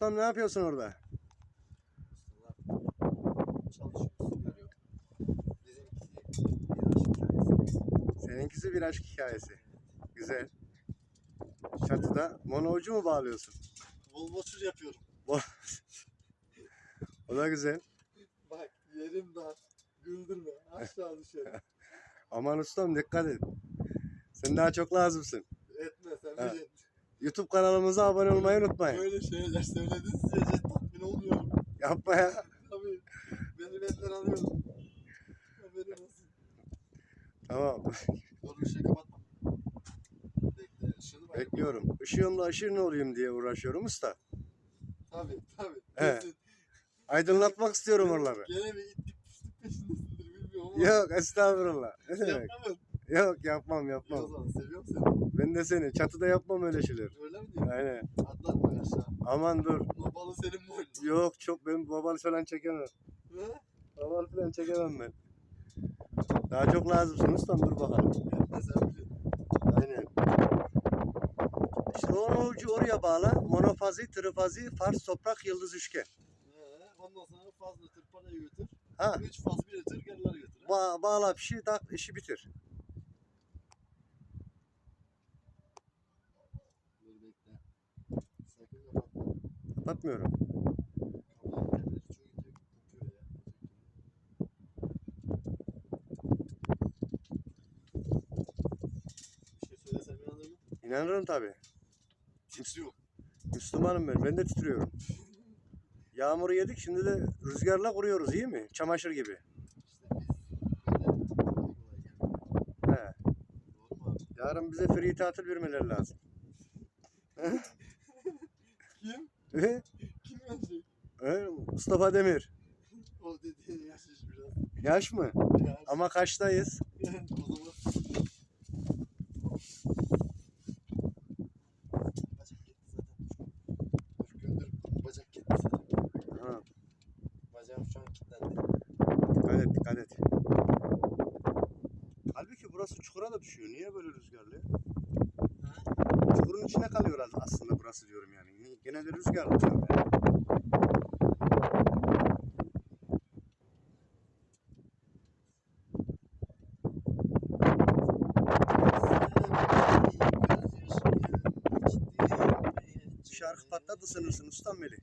Ustam ne yapıyorsun orada? Seninkisi bir aşk hikayesi. Güzel. Çatıda monoucu mu bağlıyorsun? Volvoçur yapıyorum. O da güzel. Bak yerim dar. Güldürme. Aşağı düşerim. Aman ustam dikkat et. Sen daha çok lazımsın. Etme sen Ha. bilin. YouTube kanalımıza abone olmayı unutmayın. Böyle şeyler söyledin sürece tatmin olmuyorum. Yapma ya. Tabii. Benim etler alıyorum. Haberin olsun. Tamam. Dur ışığı kapatma. Bekle ışığını bak. Bekliyorum. Işığımla aşırı ne olayım diye uğraşıyorum usta. Tabii tabii. He. Kesin. Aydınlatmak istiyorum oraları. Gene bir itlik püslük peşindesindir bilmiyorum ama. Yok estağfurullah. Ne demek? Yapma Yok yapmam? O yapmam. zaman seviyorum seni. Ben de seni. Çatıda yapmam öyle şeyler. Öyle mi diyorsun? Aynen. Atlatma aşağı. Aman dur. O balı senin boynun. Yok çok ben babalı falan çekemem. He? Babalı falan çekemem ben. Daha çok lazımsın ustam dur bakalım. Yapma sen bilin. Aynen. İşte o ucu oraya bağla. Monofazi, trifazi, fars, toprak, yıldız, üçgen. He, Ondan sonra fazla tır parayı götür. Ha. Üç faz bir tır gerileri götür. Ba bağla bir şey tak işi bitir. Dur bekle. Sakın kapatma. Kapatmıyorum. Kapağın telleri çok ince kopuyor ya. Bir şey söylesem inanır mı? İnanırım tabi. Titriyor. Müslümanım ben. Ben de titriyorum. Yağmuru yedik şimdi de rüzgarla kuruyoruz iyi mi? Çamaşır gibi. He. Yarın bize free tatil vermeleri lazım. He? Kim verecek? He? Mustafa Demir. O dediğin yaşmış biraz. Yaş mı? Ya, Ama kaçtayız? o zaman bacak gitti zaten. Dur gönder. Bacak gitti zaten. Ha, Bacağım şu an kilitlendi. dikkat et dikkat et. Halbuki burası çukura da düşüyor. Niye böyle rüzgarlı? ya? Çukurun içine kalıyor aslında yani. Ni- Gene de rüzgarlı diyorum yani. Şarkı patladı sanırsın ustam Melih.